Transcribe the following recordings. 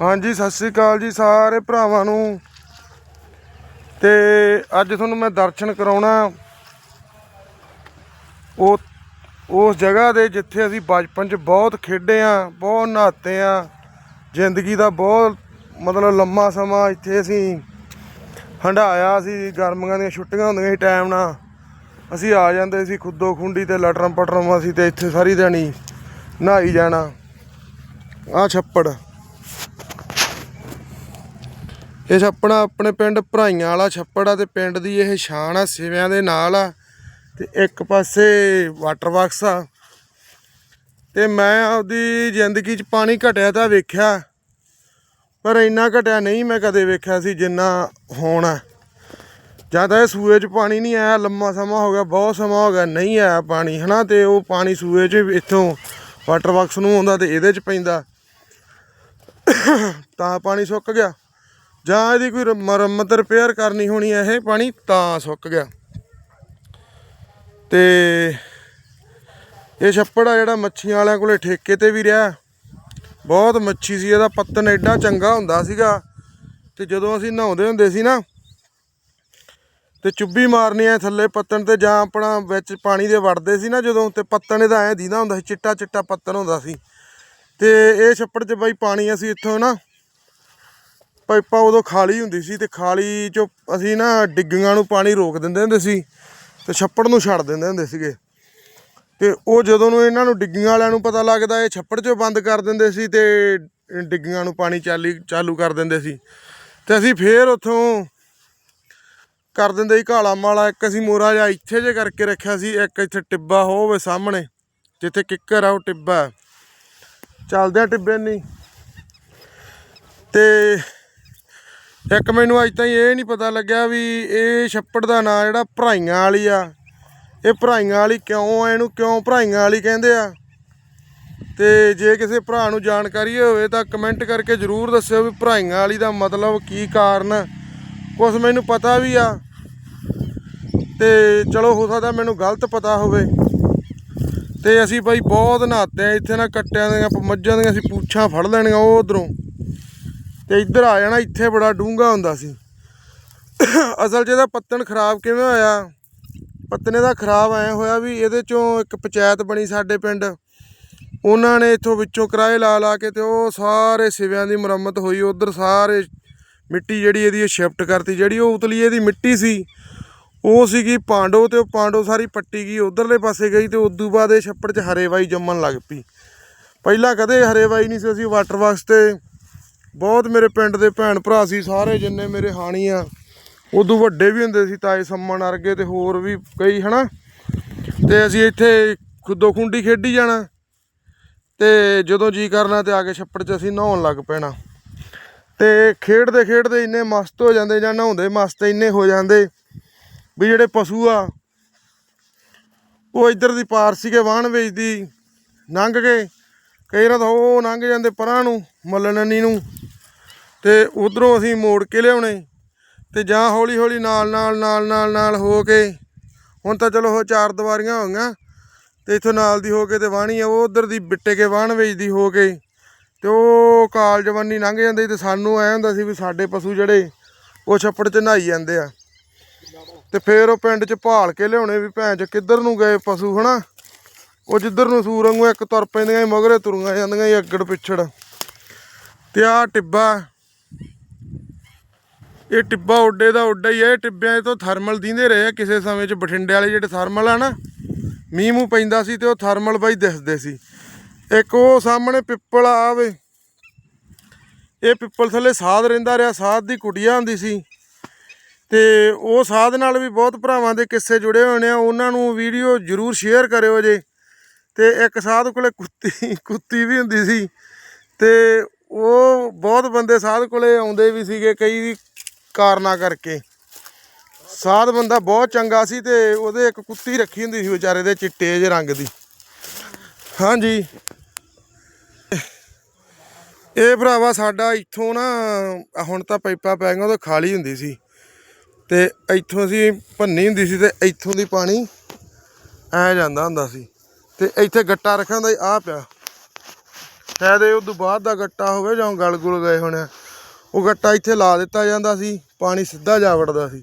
ਹਾਂਜੀ, ਸਤਿ ਸ੍ਰੀ ਅਕਾਲ ਜੀ ਸਾਰੇ ਭਰਾਵਾਂ ਨੂੰ। ਤੇ ਅੱਜ ਤੁਹਾਨੂੰ ਮੈਂ ਦਰਸ਼ਨ ਕਰਾਉਣਾ। ਉਹ ਉਸ ਜਗ੍ਹਾ ਦੇ ਜਿੱਥੇ ਅਸੀਂ ਬਚਪਨ 'ਚ ਬਹੁਤ ਖੇਡੇ ਆ, ਬਹੁਤ ਨਹਾਤੇ ਆ। ਜ਼ਿੰਦਗੀ ਦਾ ਬਹੁਤ ਮਤਲਬ ਲੰਮਾ ਸਮਾਂ ਇੱਥੇ ਅਸੀਂ ਹੰਡਾਇਆ ਸੀ, ਗਰਮੀਆਂ ਦੀਆਂ ਛੁੱਟੀਆਂ ਹੁੰਦੀਆਂ ਸੀ ਟਾਈਮ ਨਾਲ। ਅਸੀਂ ਆ ਜਾਂਦੇ ਸੀ ਖੁੱਦੋ ਖੁੰਡੀ ਤੇ ਲਟਰਮ ਪਟਰਮ ਅਸੀਂ ਤੇ ਇੱਥੇ ਸਾਰੀ ਦਿਹਾੜੀ ਨਹਾਈ ਜਾਣਾ। ਆ ਛੱਪੜ। ਇਹ ਛੱਪਣਾ ਆਪਣੇ ਪਿੰਡ ਭਰਾਈਆਂ ਵਾਲਾ ਛੱਪੜ ਆ ਤੇ ਪਿੰਡ ਦੀ ਇਹ ਸ਼ਾਨ ਆ, ਸਿਵਿਆਂ ਦੇ ਨਾਲ ਆ ਤੇ ਇੱਕ ਪਾਸੇ ਵਾਟਰ ਬਾਕਸ ਆ। ਤੇ ਮੈਂ ਆਪਦੀ ਜ਼ਿੰਦਗੀ 'ਚ ਪਾਣੀ ਘਟਿਆ ਤਾਂ ਵੇਖਿਆ, ਪਰ ਇੰਨਾ ਘਟਿਆ ਨਹੀਂ ਮੈਂ ਕਦੇ ਵੇਖਿਆ ਸੀ ਜਿੰਨਾ ਹੁਣ ਆ। ਜਾਂ ਤਾਂ ਇਹ ਸੂਏ 'ਚ ਪਾਣੀ ਨਹੀਂ ਆਇਆ, ਲੰਮਾ ਸਮਾਂ ਹੋ ਗਿਆ, ਬਹੁਤ ਸਮਾਂ ਹੋ ਗਿਆ ਨਹੀਂ ਆਇਆ ਪਾਣੀ, ਹਨਾ? ਤੇ ਉਹ ਪਾਣੀ ਸੂਏ 'ਚ ਇੱਥੋਂ ਵਾਟਰ ਬਾਕਸ ਨੂੰ ਆਉਂਦਾ ਤੇ ਇਹਦੇ 'ਚ ਪੈਂਦਾ। ਤਾਂ ਪਾਣੀ ਸੁੱਕ ਗਿਆ। ਜਾਂ ਇਹਦੀ ਕੋਈ ਮੁਰੰਮਤ ਰਿਪੇਅਰ ਕਰਨੀ ਹੋਣੀ ਹੈ ਇਹ ਪਾਣੀ, ਤਾਂ ਸੁੱਕ ਗਿਆ। ਤੇ ਇਹ ਛੱਪੜ ਆ ਜਿਹੜਾ ਮੱਛੀਆਂ ਵਾਲਿਆਂ ਕੋਲੇ ਠੇਕੇ ਤੇ ਵੀ ਰਿਹਾ। ਬਹੁਤ ਮੱਛੀ ਸੀ, ਇਹਦਾ ਪੱਤਨ ਐਡਾ ਚੰਗਾ ਹੁੰਦਾ ਸੀਗਾ। ਤੇ ਜਦੋਂ ਅਸੀਂ ਨਹਾਉਂਦੇ ਹੁੰਦੇ ਸੀ ਨਾ, ਤੇ ਚੁੱਭੀ ਮਾਰਨੀ ਐ ਥੱਲੇ ਪੱਤਨ ਤੇ ਜਾਂ ਆਪਣਾ ਵਿੱਚ ਪਾਣੀ ਦੇ ਵੜਦੇ ਸੀ ਨਾ ਜਦੋਂ, ਤੇ ਪੱਤਨ ਇਹਦਾ ਐ ਦੀਦਾ ਹੁੰਦਾ ਸੀ ਚਿੱਟਾ ਚਿੱਟਾ ਪੱਤਨ ਹੁੰਦਾ ਸੀ। ਤੇ ਇਹ ਛੱਪੜ 'ਚ ਬਾਈ ਪਾਣੀ ਅਸੀਂ ਇੱਥੋਂ ਨਾ ਪਾਈਪਾਂ ਉਦੋਂ ਖਾਲੀ ਹੁੰਦੀ ਸੀ ਤੇ ਖਾਲੀ ਚੋਂ ਅਸੀਂ ਨਾ ਡਿੱਗੀਆਂ ਨੂੰ ਪਾਣੀ ਰੋਕ ਦਿੰਦੇ ਹੁੰਦੇ ਸੀ ਤੇ ਛੱਪੜ ਨੂੰ ਛੱਡ ਦਿੰਦੇ ਹੁੰਦੇ ਸੀਗੇ। ਤੇ ਉਹ ਜਦੋਂ ਨੂੰ ਇਹਨਾਂ ਨੂੰ ਡਿੱਗੀਆਂ ਵਾਲਿਆਂ ਨੂੰ ਪਤਾ ਲੱਗਦਾ ਇਹ ਛੱਪੜ 'ਚੋਂ ਬੰਦ ਕਰ ਦਿੰਦੇ ਸੀ ਤੇ ਡਿੱਗੀਆਂ ਨੂੰ ਪਾਣੀ ਚਾਲੀ, ਚਾਲੂ ਕਰ ਦਿੰਦੇ ਸੀ। ਤੇ ਅਸੀਂ ਫੇਰ ਉੱਥੋਂ ਕਰ ਦਿੰਦੇ ਸੀ ਕਾਲਾ ਮਾਲਾ, ਇੱਕ ਅਸੀਂ ਮੋਰਾ ਜਿਹਾ ਇੱਥੇ ਜੇ ਕਰਕੇ ਰੱਖਿਆ ਸੀ, ਇੱਕ ਇੱਥੇ ਟਿੱਬਾ ਹੋਵੇ ਸਾਹਮਣੇ, ਜਿੱਥੇ ਕਿੱਕਰ ਆ, ਉਹ ਟਿੱਬਾ। ਹੈ। ਚੱਲਦੇ ਆ ਟਿੱਬੇ ਨਹੀਂ ਤੇ ਇੱਕ ਮੈਨੂੰ ਅੱਜ ਤਾਈਂ ਇਹ ਨਹੀਂ ਪਤਾ ਲੱਗਿਆ ਵੀ ਇਹ ਛੱਪੜ ਦਾ ਨਾਂ ਜਿਹੜਾ ਭਰਾਈਆਂ ਵਾਲੀ ਆ, ਇਹ ਭਰਾਈਆਂ ਵਾਲੀ ਕਿਉਂ ਆ, ਇਹਨੂੰ ਕਿਉਂ ਭਰਾਈਆਂ ਵਾਲੀ ਕਹਿੰਦੇ ਆ? ਤੇ ਜੇ ਕਿਸੇ ਭਰਾ ਨੂੰ ਜਾਣਕਾਰੀ ਹੋਵੇ ਤਾਂ ਕਮੈਂਟ ਕਰਕੇ ਜਰੂਰ ਦੱਸਿਓ ਵੀ ਭਰਾਈਆਂ ਵਾਲੀ ਦਾ ਮਤਲਬ ਕੀ ਕਾਰਨ ਕੁਝ ਮੈਨੂੰ ਪਤਾ ਵੀ ਆ। ਤੇ ਚਲੋ ਹੋ ਸਕਦਾ ਮੈਨੂੰ ਗਲਤ ਪਤਾ ਹੋਵੇ। ਤੇ ਅਸੀਂ ਬਾਈ ਬਹੁਤ ਨਹਾਤੇ ਆ, ਇੱਥੇ ਨਾ ਕੱਟਿਆਂ ਦੀਆਂ, ਮੱਝਾਂ ਦੀਆਂ ਅਸੀਂ ਪੂਛਾਂ ਫੜ ਲੈਣੀਆਂ ਉਹ ਉਧਰੋਂ। ਤੇ ਇੱਧਰ ਆ ਜਾਣਾ, ਇੱਥੇ ਬੜਾ ਡੂੰਘਾ ਹੁੰਦਾ ਸੀ। ਅਸਲ 'ਚ ਇਹਦਾ ਪੱਤਣ ਖਰਾਬ ਕਿਵੇਂ ਹੋਇਆ? ਪੱਤਨੇ ਦਾ ਖਰਾਬ ਐ ਹੋਇਆ ਵੀ ਇਹਦੇ ਚੋਂ ਇੱਕ ਪੰਚਾਇਤ ਬਣੀ ਸਾਡੇ ਪਿੰਡ। ਉਹਨਾਂ ਨੇ ਇੱਥੋਂ ਵਿੱਚੋਂ ਕਿਰਾਏ ਲਾ ਲਾ ਕੇ ਤੇ ਉਹ ਸਾਰੇ ਸਿਵਿਆਂ ਦੀ ਮੁਰੰਮਤ ਹੋਈ। ਉਧਰ ਸਾਰੇ ਮਿੱਟੀ ਜਿਹੜੀ ਇਹਦੀ ਸ਼ਿਫਟ ਕਰਤੀ। ਜਿਹੜੀ ਉਹ ਉਤਲੀ ਇਹਦੀ ਮਿੱਟੀ ਸੀ, ਉਹ ਸੀਗੀ ਪਾਂਡੋ ਤੇ ਉਹ ਪਾਂਡੋ ਸਾਰੀ ਪੱਟੀ ਗਈ ਉਧਰਲੇ ਪਾਸੇ ਗਈ ਤੇ ਉਦੋਂ ਬਾਅਦ ਇਹ ਛੱਪੜ 'ਚ ਹਰੇਵਾਈ ਜੰਮਣ ਲੱਗ ਪਈ। ਪਹਿਲਾਂ ਕਦੇ ਹਰੇਵਾਈ ਨਹੀਂ ਸੀ। ਅਸੀਂ ਵਾਟਰ ਬਾਕਸ ਤੇ ਬਹੁਤ ਮੇਰੇ ਪਿੰਡ ਦੇ ਭੈਣ ਭਰਾ ਸੀ, ਸਾਰੇ ਜਿੰਨੇ ਮੇਰੇ ਹਾਣੀ ਆ ਉਦੋਂ ਵੱਡੇ ਵੀ ਹੁੰਦੇ ਸੀ, ਤਾਏ ਸੰਮਣ ਵਰਗੇ ਤੇ ਹੋਰ ਵੀ ਕਈ, ਹਨਾ? ਤੇ ਅਸੀਂ ਇੱਥੇ ਖੁੱਦੋ ਖੁੰਡੀ ਖੇਡੀ ਜਾਣਾ। ਤੇ ਜਦੋਂ ਜੀ ਕਰਨਾ ਤੇ ਆ ਕੇ ਛੱਪੜ 'ਚ ਅਸੀਂ ਨਹਾਉਣ ਲੱਗ ਪੈਣਾ। ਤੇ ਖੇਡਦੇ ਖੇਡਦੇ ਇੰਨੇ ਮਸਤ ਹੋ ਜਾਂਦੇ ਜਾਂ ਨਹਾਉਂਦੇ ਮਸਤ ਇੰਨੇ ਹੋ ਜਾਂਦੇ ਵੀ ਜਿਹੜੇ ਪਸ਼ੂ ਆ, ਉਹ ਇੱਧਰ ਦੀ ਪਾਰ ਸੀਗੇ, ਵਾਹਣ ਵੇਚਦੀ ਲੰਘ ਗਏ। ਕਈ ਵਾਰ ਤਾਂ ਉਹ ਲੰਘ ਜਾਂਦੇ ਪਰਾਂ ਨੂੰ ਮੱਲਣਨੀ ਨੂੰ। ਤੇ ਉਧਰੋਂ ਅਸੀਂ ਮੋੜ ਕੇ ਲਿਆਉਣੇ ਤੇ ਜਾਂ ਹੌਲੀ ਹੌਲੀ ਨਾਲ ਨਾਲ ਨਾਲ ਨਾਲ ਨਾਲ ਹੋ ਕੇ, ਹੁਣ ਤਾਂ ਚਲੋ ਉਹ ਚਾਰ ਦੀਵਾਰੀਆਂ ਹੋ ਗਈਆਂ, ਤੇ ਇਥੋਂ ਨਾਲ ਦੀ ਹੋ ਕੇ ਤੇ ਵਾਹਣੀ ਆ, ਉਹ ਉਧਰ ਦੀ ਬਿੱਟੇ ਕੇ ਵਾਹਣ ਵੇਚਦੀ ਹੋ ਕੇ, ਤੇ ਉਹ ਕਾਲ ਜਵਾਨੀ ਲੰਘ ਜਾਂਦੇ ਸੀ ਤੇ ਸਾਨੂੰ ਐ ਹੁੰਦਾ ਸੀ ਵੀ ਸਾਡੇ ਪਸ਼ੂ ਜਿਹੜੇ ਉਹ ਛੱਪੜ 'ਚ ਨਹਾਈ ਜਾਂਦੇ ਆ। ਤੇ ਫੇਰ ਉਹ ਪਿੰਡ 'ਚ ਭਾਲ ਕੇ ਲਿਆਉਣੇ ਵੀ ਭੈਣ 'ਚ ਕਿੱਧਰ ਨੂੰ ਗਏ ਪਸ਼ੂ, ਹਨਾ? ਉਹ ਜਿੱਧਰ ਨੂੰ ਸੂਰ ਵਾਂਗੂ ਇੱਕ ਤੁਰ ਪੈਂਦੀਆਂ ਸੀ ਮਗਰੇ, ਤੁਰੀਆਂ ਜਾਂਦੀਆਂ ਸੀ ਅੱਗੜ ਪਿੱਛੜ। ਤੇ ਆਹ ਟਿੱਬਾ ਇਹ ਟਿੱਬਾ ਉੱਡੇ ਦਾ ਉੱਡਾ ਹੀ ਹੈ, ਇਹ ਟਿੱਬਿਆਂ ਤੋਂ ਥਰਮਲ ਦਿੰਦੇ ਰਹੇ ਆ, ਕਿਸੇ ਸਮੇਂ 'ਚ ਬਠਿੰਡੇ ਵਾਲੇ ਜਿਹੜੇ ਥਰਮਲ ਆ ਨਾ, ਮੀਂਹ ਮੂੰਹ ਪੈਂਦਾ ਸੀ ਤੇ ਉਹ ਥਰਮਲ ਬਾਈ ਦਿਸਦੇ ਸੀ। ਇੱਕ ਉਹ ਸਾਹਮਣੇ ਪਿੱਪਲ ਆਵੇ ਇਹ ਪਿੱਪਲ ਥੱਲੇ ਸਾਧ ਰਹਿੰਦਾ ਰਿਹਾ, ਸਾਧ ਦੀ ਕੁਟੀਆ ਹੁੰਦੀ ਸੀ। ਤੇ ਉਹ ਸਾਧ ਨਾਲ ਵੀ ਬਹੁਤ ਭਰਾਵਾਂ ਦੇ ਕਿੱਸੇ ਜੁੜੇ ਹੋਏ ਨੇ ਉਹਨਾਂ ਨੂੰ ਵੀਡੀਓ ਜਰੂਰ ਸ਼ੇਅਰ ਕਰਿਓ ਜੇ। ਤੇ ਇੱਕ ਸਾਧ ਕੋਲੇ ਕੁੱਤੀ ਕੁੱਤੀ ਵੀ ਹੁੰਦੀ ਸੀ। ਤੇ ਉਹ ਬਹੁਤ ਬੰਦੇ ਸਾਧ ਕੋਲੇ ਆਉਂਦੇ ਵੀ ਸੀਗੇ, ਕਈ ਕਾਰਨਾਂ ਕਰਕੇ। ਸਾਧ ਬੰਦਾ ਬਹੁਤ ਚੰਗਾ ਸੀ ਤੇ ਉਹਦੇ ਇੱਕ ਕੁੱਤੀ ਰੱਖੀ ਹੁੰਦੀ ਸੀ ਵਿਚਾਰੇ ਦੇ ਚਿੱਟੇ ਜਿਹੇ ਰੰਗ ਦੀ। ਹਾਂਜੀ। ਇਹ ਭਰਾਵਾ ਸਾਡਾ ਇੱਥੋਂ ਨਾ, ਹੁਣ ਤਾਂ ਪਾਈਪਾਂ ਪੈ ਗਈਆਂ, ਉਹ ਖਾਲੀ ਹੁੰਦੀ ਸੀ। ਤੇ ਇੱਥੋਂ ਅਸੀਂ ਭੰਨੀ ਹੁੰਦੀ ਸੀ ਤੇ ਇੱਥੋਂ ਦੀ ਪਾਣੀ ਐ ਜਾਂਦਾ ਹੁੰਦਾ ਸੀ। ਤੇ ਇੱਥੇ ਗੱਟਾ ਰੱਖਿਆ ਹੁੰਦਾ ਸੀ ਆਹ ਪਿਆ। ਸ਼ਾਇਦ ਇਹ ਉਦੋਂ ਬਾਅਦ ਦਾ ਗੱਟਾ ਹੋਵੇ ਜਾਂ ਗਲ ਗੁਲ ਗਏ ਹੋਣੇ ਉਹ ਗੱਟਾ ਇੱਥੇ ਲਾ ਦਿੱਤਾ ਜਾਂਦਾ ਸੀ, ਪਾਣੀ ਸਿੱਧਾ ਜਾ ਵੜਦਾ ਸੀ।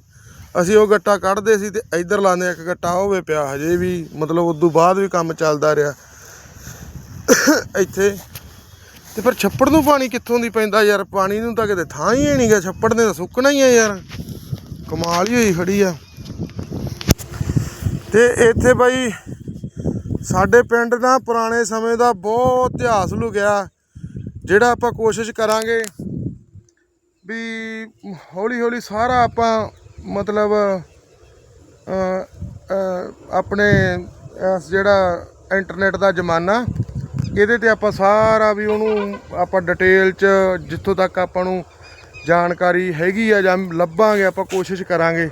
ਅਸੀਂ ਉਹ ਗੱਟਾ ਕੱਢਦੇ ਸੀ ਤੇ ਇੱਧਰ ਲਾਉਂਦੇ ਇੱਕ ਗੱਟਾ ਹੋਵੇ ਪਿਆ, ਹਜੇ ਵੀ ਮਤਲਬ ਉਦੋਂ ਬਾਅਦ ਵੀ ਕੰਮ ਚੱਲਦਾ ਰਿਹਾ। ਇੱਥੇ ਤੇ ਫਿਰ ਛੱਪੜ ਨੂੰ ਪਾਣੀ ਕਿੱਥੋਂ ਦੀ ਪੈਂਦਾ ਯਾਰ? ਪਾਣੀ ਨੂੰ ਤਾਂ ਕਿਤੇ ਥਾਂ ਹੀ ਨਹੀਂ ਗਿਆ ਛੱਪੜ ਨੇ ਤਾਂ ਸੁੱਕਣਾ ਹੀ ਆ ਯਾਰ। ਕਮਾਲ ਹੀ ਹੋਈ ਖੜੀ ਆ। ਤੇ ਇੱਥੇ ਬਾਈ ਸਾਡੇ ਪਿੰਡ ਦਾ ਪੁਰਾਣੇ ਸਮੇਂ ਦਾ ਬਹੁਤ ਇਤਿਹਾਸ ਲੁਕਿਆ, ਜਿਹੜਾ ਆਪਾਂ ਕੋਸ਼ਿਸ਼ ਕਰਾਂਗੇ ਵੀ ਹੌਲੀ ਹੌਲੀ ਸਾਰਾ ਆਪਾਂ ਮਤਲਬ ਆਪਣੇ ਇਸ ਜਿਹੜਾ ਇੰਟਰਨੈਟ ਦਾ ਜ਼ਮਾਨਾ, ਇਹਦੇ ਤੇ ਆਪਾਂ ਸਾਰਾ ਵੀ ਉਹਨੂੰ ਆਪਾਂ ਡਿਟੇਲ ਚ ਜਿੱਥੋਂ ਤੱਕ ਆਪਾਂ ਨੂੰ ਜਾਣਕਾਰੀ ਹੈਗੀ ਆ ਜਾਂ ਲੱਭਾਂਗੇ, ਆਪਾਂ ਕੋਸ਼ਿਸ਼ ਕਰਾਂਗੇ।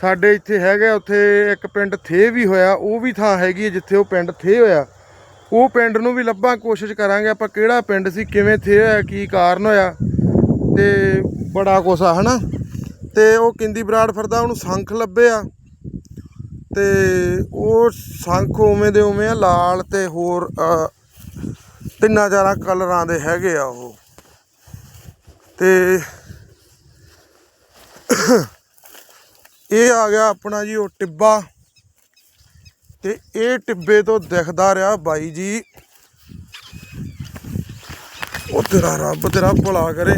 ਸਾਡੇ ਇੱਥੇ ਹੈਗਾ, ਉੱਥੇ ਇੱਕ ਪਿੰਡ ਥੇ ਵੀ ਹੋਇਆ, ਉਹ ਵੀ ਥਾਂ ਹੈਗੀ ਹੈ ਜਿੱਥੇ ਉਹ ਪਿੰਡ ਥੇ ਹੋਇਆ। ਉਹ ਪਿੰਡ ਨੂੰ ਵੀ ਲੱਭਾਂ, ਕੋਸ਼ਿਸ਼ ਕਰਾਂਗੇ ਆਪਾਂ ਕਿਹੜਾ ਪਿੰਡ ਸੀ, ਕਿਵੇਂ ਥੇ ਹੋਇਆ, ਕੀ ਕਾਰਨ ਹੋਇਆ। ਤੇ ਬੜਾ ਕੁਛ ਆ, ਹਨਾ? ਤੇ ਉਹ ਕਿੰਦੀ ਬਰਾੜ ਫਿਰਦਾ, ਉਹਨੂੰ ਸੰਖ ਲੱਭੇ ਆ ਤੇ ਉਹ ਸੰਖ ਉਵੇਂ ਦੇ ਉਵੇਂ ਆ, ਲਾਲ ਤੇ ਹੋਰ ਤਿੰਨਾਂ ਚਾਰਾਂ ਕਲਰਾਂ ਦੇ ਹੈਗੇ ਆ ਉਹ। ਤੇ ਇਹ ਆ ਗਿਆ ਆਪਣਾ ਜੀ ਉਹ ਟਿੱਬਾ। ਤੇ ਇਹ ਟਿੱਬੇ ਤੋਂ ਦਿਖਦਾ ਰਿਹਾ ਬਾਈ ਜੀ। ਉਹ ਤੇਰਾ ਰੱਬ ਤੇਰਾ ਭਲਾ ਕਰੇ।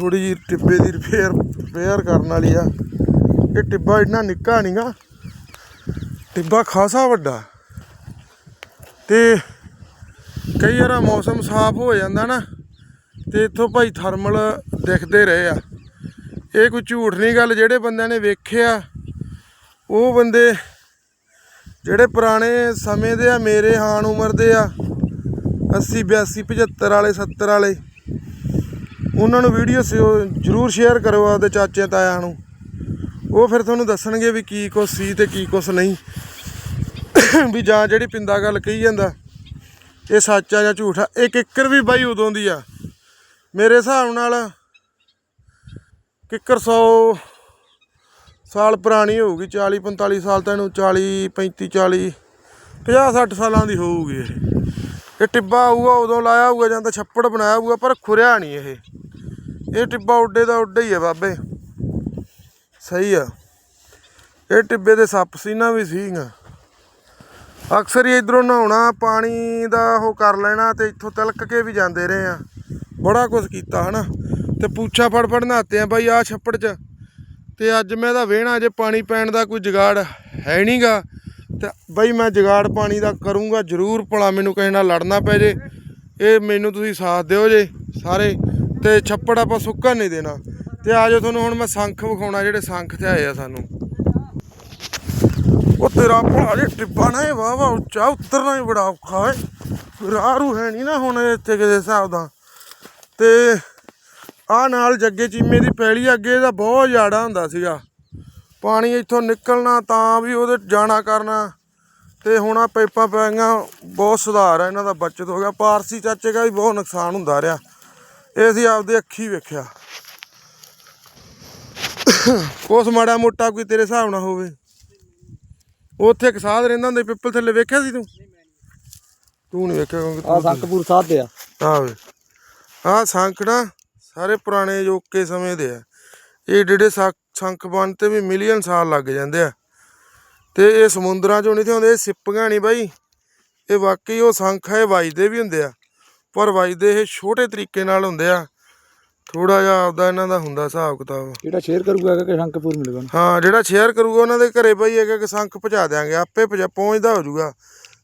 ਥੋੜੀ ਜਿਹੀ ਟਿੱਬੇ ਦੀ ਰਿਪੇਅਰ ਰਿਪੇਅਰ ਕਰਨ ਵਾਲੀ ਆ। ਇਹ ਟਿੱਬਾ ਇੰਨਾ ਨਿੱਕਾ ਨਹੀਂਗਾ ਟਿੱਬਾ ਖਾਸਾ ਵੱਡਾ। ਤੇ ਕਈ ਵਾਰ ਮੌਸਮ ਸਾਫ਼ ਹੋ ਜਾਂਦਾ ਨਾ, ਤੇ ਇੱਥੋਂ ਭਾਈ ਥਰਮਲ ਦਿਖਦੇ ਰਹੇ ਆ। ਇਹ ਕੋਈ ਝੂਠ ਨਹੀਂ ਗੱਲ, ਜਿਹੜੇ ਬੰਦਿਆਂ ਨੇ ਵੇਖਿਆ, ਉਹ ਬੰਦੇ ਜਿਹੜੇ ਪੁਰਾਣੇ ਸਮੇਂ ਦੇ ਆ, ਮੇਰੇ ਹਾਨ ਉਮਰ ਦੇ ਆ 80 82 75 ਵਾਲੇ 70 ਵਾਲੇ ਉਹਨਾਂ ਨੂੰ ਵੀਡੀਓ ਜਰੂਰ ਸ਼ੇਅਰ ਕਰੋ ਆਪਦੇ ਚਾਚੇ ਤਾਇਆਂ ਨੂੰ। ਉਹ ਫਿਰ ਤੁਹਾਨੂੰ ਦੱਸਣਗੇ ਵੀ ਕੀ ਕੁਛ ਸੀ ਤੇ ਕੀ ਕੁਛ ਨਹੀਂ। ਵੀ ਜਾਂ ਜਿਹੜੀ ਪਿੰਦਾ ਗੱਲ ਕਹੀ ਜਾਂਦਾ, ਇਹ ਸੱਚ ਆ ਜਾਂ ਝੂਠ ਆ ਇਹ ਕਿੱਕਰ ਵੀ ਬਾਈ ਉਦੋਂ ਦੀ ਆ। ਮੇਰੇ ਹਿਸਾਬ ਨਾਲ ਕਿੱਕਰ 100 ਸਾਲ ਪੁਰਾਣੀ ਹੋਊਗੀ 40 45 ਸਾਲ ਤਾਂ ਇਹਨੂੰ 40 35 40 50 60 ਸਾਲਾਂ ਦੀ ਹੋਊਗੀ ਇਹ। ਇਹ ਟਿੱਬਾ ਆਊਗਾ, ਉਦੋਂ ਲਾਇਆ ਹੋਊਗਾ ਜਾਂ ਤਾਂ ਛੱਪੜ ਬਣਾਇਆ ਹੋਊਗਾ, ਪਰ ਖੁਰਿਆ ਨਹੀਂ ਇਹ। ਇਹ ਟਿੱਬਾ ਉੱਡੇ ਦਾ ਉੱਡੇ ਹੀ ਹੈ ਬਾਬੇ। ਸਹੀ ਆ। ਇਹ ਟਿੱਬੇ ਦੇ ਸੱਪ ਸੀਨਾ ਵੀ ਸੀਗਾ ਅਕਸਰ ਹੀ ਇਧਰੋਂ ਨਹਾਉਣਾ, ਪਾਣੀ ਦਾ ਉਹ ਕਰ ਲੈਣਾ ਤੇ ਇੱਥੋਂ ਤਲਕ ਕੇ ਵੀ ਜਾਂਦੇ ਰਹੇ ਆ। ਬੜਾ ਕੁਝ ਕੀਤਾ, ਹਨਾ? ਤੇ ਪੂਛਾ ਫੜ ਫੜ ਨਹਾਤੇ ਆ, ਬਾਈ ਆ ਛੱਪੜ 'ਚ। ਤੇ ਅੱਜ ਮੈਂ ਇਹਦਾ ਵੇਹਣਾ, ਜੇ ਪਾਣੀ ਪੈਣ ਦਾ ਕੋਈ ਜੁਗਾੜ ਹੈ ਨਹੀਂਗਾ ਤੇ ਬਾਈ ਮੈਂ ਜਗਾੜ ਪਾਣੀ ਦਾ ਕਰੂੰਗਾ ਜ਼ਰੂਰ, ਭਲਾ ਮੈਨੂੰ ਕਿਸੇ ਨਾਲ ਲੜਨਾ ਪੈ ਜੇ। ਇਹ ਮੈਨੂੰ ਤੁਸੀਂ ਸਾਥ ਦਿਓ ਜੇ, ਸਾਰੇ। ਤੇ ਛੱਪੜ ਆਪਾਂ ਸੁੱਕਣ ਨਹੀਂ ਦੇਣਾ। ਤੇ ਆਜੋ ਤੁਹਾਨੂੰ ਹੁਣ ਮੈਂ ਸੰਖ ਵਿਖਾਉਣਾ, ਜਿਹੜੇ ਸੰਖ ਤੇ ਆਏ ਆ ਸਾਨੂੰ। ਉਹ ਤੇਰਾ ਭਰਾ ਜੇ ਟਿੱਬਾ ਨਾ ਇਹ ਵਾਹ ਵਾਹ ਉੱਚਾ, ਉਤਰਨਾ ਹੀ ਬੜਾ ਔਖਾ ਹੈ ਰਾਹ ਰੂ ਹੈ ਨਹੀਂ ਨਾ ਹੁਣ ਇੱਥੇ ਕਿਸੇ ਹਿਸਾਬ ਦਾ। ਤੇ ਆ ਨਾਲ ਜੱਗੇ ਚੀਮੇ ਦੀ ਪੈਲੀ, ਅੱਗੇ ਦਾ ਬਹੁਤ ਜ਼ਿਆਦਾ ਹੁੰਦਾ ਸੀਗਾ। ਪਾਣੀ ਇੱਥੋਂ ਨਿਕਲਣਾ ਤਾਂ ਵੀ ਉਹਦੇ ਜਾਣਾ ਕਰਨਾ। ਤੇ ਹੁਣ ਆ ਪਾਈਪਾਂ ਪੈ ਗਈਆਂ, ਬਹੁਤ ਸੁਧਾਰ ਆ, ਇਹਨਾਂ ਦਾ ਬਚਤ ਹੋ ਗਿਆ। ਪਾਰਸੀ ਚਾਚੇ ਦਾ ਵੀ ਬਹੁਤ ਨੁਕਸਾਨ ਹੁੰਦਾ ਰਿਹਾ। ਇਹ ਅਸੀਂ ਆਪਦੇ ਅੱਖੀ ਵੇਖਿਆ। ਕੁਛ ਮਾੜਾ ਮੋਟਾ ਕੋਈ ਤੇਰੇ ਹਿਸਾਬ ਨਾਲ ਹੋਵੇ। ਉੱਥੇ ਇੱਕ ਸਾਧ ਰਹਿੰਦਾ ਹੁੰਦਾ ਸੀ, ਪਿੱਪਲ ਥੱਲੇ ਵੇਖਿਆ ਸੀ ਤੂੰ? ਤੂੰ ਨਹੀਂ ਵੇਖਿਆ ਕਿਉਂਕਿ ਆ ਤੂੰ ਸੰਕਪੂਰ ਸਾਹਿਬ ਦੇ ਆ। ਆਵੇ ਆ ਸੰਕੜਾ ਸਾਰੇ ਪੁਰਾਣੇ ਜੋਕੇ ਸਮੇਂ ਦੇ ਆ। ਇਹ ਜਿਹੜੇ ਸੰਖ ਬਣ ਤੇ ਵੀ ਮਿਲੀਅਨ ਸਾਲ ਲੱਗ ਜਾਂਦੇ ਆ। ਤੇ ਇਹ ਸਮੁੰਦਰਾਂ ਚੋਂ ਨਹੀਂ ਤੇ ਆਉਂਦੇ ਇਹ ਸਿੱਪੀਆਂ ਨਹੀਂ ਬਾਈ। ਇਹ ਵਾਕਈ ਉਹ ਸੰਖ ਹੈ ਵੱਜਦੇ ਵੀ ਹੁੰਦੇ ਆ। ਪਰ ਵੱਜਦੇ ਇਹ ਛੋਟੇ ਤਰੀਕੇ ਨਾਲ ਹੁੰਦੇ ਆ। ਥੋੜਾ ਜਿਹਾ ਆਪਦਾ ਇਹਨਾਂ ਦਾ ਹੁੰਦਾ ਹਿਸਾਬ ਕਿਤਾਬ। ਜਿਹੜਾ ਸ਼ੇਅਰ ਕਰੂਗਾ ਕਿ ਸੰਕਪੂਰ ਮਿਲੇਗਾ ਹਾਂ ਜਿਹੜਾ ਸ਼ੇਅਰ ਕਰੂਗਾ ਉਹਨਾਂ ਦੇ ਘਰੇ ਬਈ ਇੱਕ ਇੱਕ ਸੰਖ ਪਹੁੰਚਾ ਦਿਆਂਗੇ ਆਪੇ ਪਹੁੰਚਾ- ਪਹੁੰਚਦਾ ਹੋ ਜਾਊਗਾ।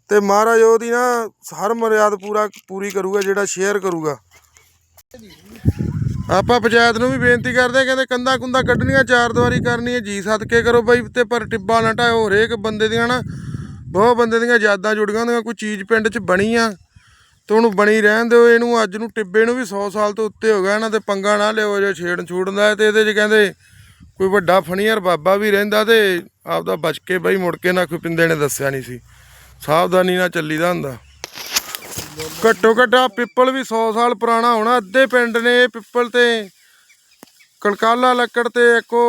ਤੇ ਮਹਾਰਾਜ ਉਹਦੀ ਨਾ ਹਰ ਮਰਿਆਦ ਪੂਰਾ ਪੂਰੀ ਕਰੂਗਾ ਜਿਹੜਾ ਸ਼ੇਅਰ ਕਰੂਗਾ। ਆਪਾਂ ਪੰਚਾਇਤ ਨੂੰ ਵੀ ਬੇਨਤੀ ਕਰਦੇ ਹਾਂ, ਕਹਿੰਦੇ ਕੰਧਾਂ ਕੁੰਧਾਂ ਕੱਢਣੀਆਂ ਚਾਰ ਦੀਵਾਰੀ ਕਰਨੀ ਹੈ ਜੀ ਸਦਕੇ ਕਰੋ ਬਈ ਤੇ ਪਰ ਟਿੱਬਾ ਨਾ ਢਾਇਓ ਹਰੇਕ ਬੰਦੇ ਦੀਆਂ ਨਾ ਬਹੁਤ ਬੰਦੇ ਦੀਆਂ ਯਾਦਾਂ ਜੁੜੀਆਂ ਹੁੰਦੀਆਂ ਕੋਈ ਚੀਜ਼ ਪਿੰਡ 'ਚ ਬਣੀ ਆ। ਤੇ ਉਹਨੂੰ ਬਣੀ ਰਹਿਣ ਦਿਓ, ਇਹਨੂੰ ਅੱਜ ਨੂੰ ਟਿੱਬੇ ਨੂੰ ਵੀ 100 ਸਾਲ ਤੋਂ ਉੱਤੇ ਹੋ ਗਿਆ, ਇਹਨਾਂ ਤੇ ਪੰਗਾ ਨਾ ਲਿਓ ਜੇ ਛੇੜ ਦਾ ਤੇ ਇਹਦੇ 'ਚ ਕਹਿੰਦੇ ਕੋਈ ਵੱਡਾ ਫਣੀਅਰ ਬਾਬਾ ਵੀ ਰਹਿੰਦਾ ਤੇ ਆਪਦਾ ਬਚ ਕੇ ਬਈ ਮੁੜ ਕੇ ਨਾ ਕੋਈ ਪਿੰਦੇ ਨੇ ਦੱਸਿਆ ਨਹੀਂ ਸੀ। ਸਾਵਧਾਨੀ ਨਾਲ ਚੱਲੀਦਾ ਹੁੰਦਾ। ਘੱਟੋ ਘੱਟ ਆਹ ਪਿੱਪਲ ਵੀ 100 ਸਾਲ ਪੁਰਾਣਾ ਹੋਣਾ, ਅੱਧੇ ਪਿੰਡ ਨੇ ਇਹ ਪਿੱਪਲ ਤੇ। ਕਲਕਾਲਾ ਲੱਕੜ ਤੇ ਇੱਕੋ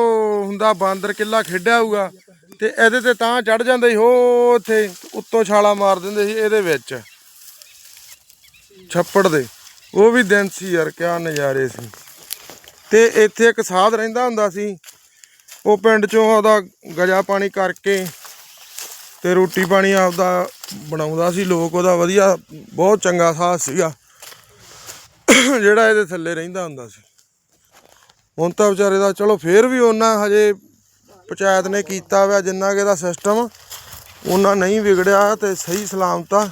ਹੁੰਦਾ, ਬਾਂਦਰ ਕਿੱਲਾ ਖੇਡਿਆ ਹੋਊਗਾ ਤੇ ਇਹਦੇ ਤੇ ਤਾਂ ਚੜ ਜਾਂਦਾ ਸੀ ਹੋ ਉੱਥੇ ਉੱਤੋਂ ਛਾਲਾ ਮਾਰ ਦਿੰਦੇ ਸੀ ਇਹਦੇ ਵਿੱਚ। ਛੱਪੜ ਦੇ। ਉਹ ਵੀ ਦਿਨ ਸੀ ਯਾਰ, ਕਿਆ ਨਜ਼ਾਰੇ ਸੀ। ਤੇ ਇੱਥੇ ਇੱਕ ਸਾਧ ਰਹਿੰਦਾ ਹੁੰਦਾ ਸੀ। ਉਹ ਪਿੰਡ ਚੋਂ ਉਹਦਾ ਗਜਾ ਪਾਣੀ ਕਰਕੇ ਤੇ ਰੋਟੀ ਪਾਣੀ ਆਪਦਾ ਬਣਾਉਂਦਾ ਸੀ। ਲੋਕ ਉਹਦਾ ਵਧੀਆ, ਬਹੁਤ ਚੰਗਾ ਸਾਧ ਸੀਗਾ। ਜਿਹੜਾ ਇਹਦੇ ਥੱਲੇ ਰਹਿੰਦਾ ਹੁੰਦਾ ਸੀ। ਹੁਣ ਤਾਂ ਵਿਚਾਰੇ ਦਾ ਚਲੋ ਫੇਰ ਵੀ ਉਹਨਾਂ ਹਜੇ ਪੰਚਾਇਤ ਨੇ ਕੀਤਾ ਹੋਇਆ ਜਿੰਨਾ ਕਿ ਇਹਦਾ ਸਿਸਟਮ ਉਹਨਾਂ ਨਹੀਂ ਵਿਗੜਿਆ ਤੇ ਸਹੀ ਸਲਾਮਤ। ਆ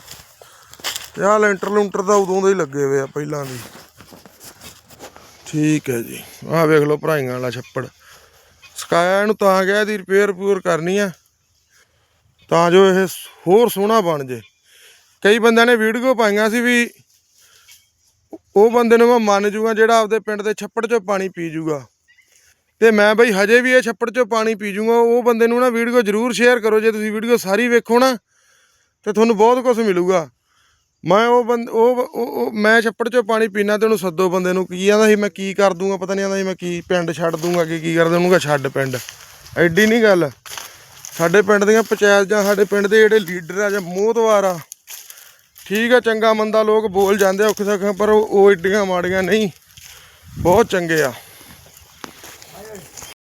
ਤੇ ਲੈਂਟਰ ਲੁੰਟਰ ਤਾਂ ਉਦੋਂ ਦੇ ਹੀ ਲੱਗੇ ਹੋਏ ਆ, ਪਹਿਲਾਂ ਵੀ ਠੀਕ ਹੈ ਜੀ। ਆਹ ਵੇਖ ਲਓ ਭਰਾਈਆਂ ਵਾਲਾ ਛੱਪੜ। ਸਕਾਇਆ ਇਹਨੂੰ ਤਾਂ ਗਿਆ ਇਹਦੀ ਰਿਪੇਅਰ ਪੂਰ ਕਰਨੀ ਆ। ਤਾਂ ਜੋ ਇਹ ਹੋਰ ਸੋਹਣਾ ਬਣ ਜੇ। ਕਈ ਬੰਦਿਆਂ ਨੇ ਵੀਡੀਓ ਪਾਈਆਂ ਸੀ ਵੀ ਉਹ ਬੰਦੇ ਨੂੰ ਮੈਂ ਮੰਨ ਜੂਗਾ ਜਿਹੜਾ ਆਪਦੇ ਪਿੰਡ ਦੇ ਛੱਪੜ 'ਚੋਂ ਪਾਣੀ ਪੀ ਜੂਗਾ। ਤੇ ਮੈਂ ਬਈ ਹਜੇ ਵੀ ਇਹ ਛੱਪੜ 'ਚੋਂ ਪਾਣੀ ਪੀ ਜੂਗਾ, ਉਹ ਬੰਦੇ ਨੂੰ ਨਾ ਵੀਡੀਓ ਜ਼ਰੂਰ ਸ਼ੇਅਰ ਕਰੋ। ਜੇ ਤੁਸੀਂ ਵੀਡੀਓ ਸਾਰੀ ਵੇਖੋ ਨਾ, ਤੇ ਤੁਹਾਨੂੰ ਬਹੁਤ ਕੁਝ ਮਿਲੂਗਾ। ਮੈਂ ਉਹ ਬੰਦ ਉਹ ਉਹ- ਮੈਂ ਛੱਪੜ 'ਚੋਂ ਪਾਣੀ ਪੀਣਾ ਤੇ ਉਹਨੂੰ ਸੱਦੋ ਬੰਦੇ ਨੂੰ ਕੀ ਆਂਦਾ ਸੀ, ਮੈਂ ਕੀ ਕਰ ਦੂੰਗਾ, ਪਤਾ ਨਹੀਂ ਆਂਦਾ ਸੀ ਮੈਂ ਕੀ ਪਿੰਡ ਛੱਡ ਦੂੰਗਾ ਕਿ ਕੀ ਕਰ ਦੂੰਗਾ ਛੱਡ ਪਿੰਡ। ਐਡੀ ਨਹੀਂ ਗੱਲ। ਸਾਡੇ ਪਿੰਡ ਦੀਆਂ ਪੰਚਾਇਤ ਜਾਂ ਸਾਡੇ ਪਿੰਡ ਦੇ ਜਿਹੜੇ ਲੀਡਰ ਆ ਜਾਂ ਮੋਹਤਵਾਰ ਆ, ਠੀਕ ਆ, ਚੰਗਾ ਮੰਦਾ ਲੋਕ ਬੋਲ ਜਾਂਦੇ ਆ ਔਖੇ ਸੌਖੇ, ਪਰ ਉਹ ਉਹ ਏਡੀਆਂ ਮਾੜੀਆਂ ਨਹੀਂ। ਬਹੁਤ ਚੰਗੇ ਆ।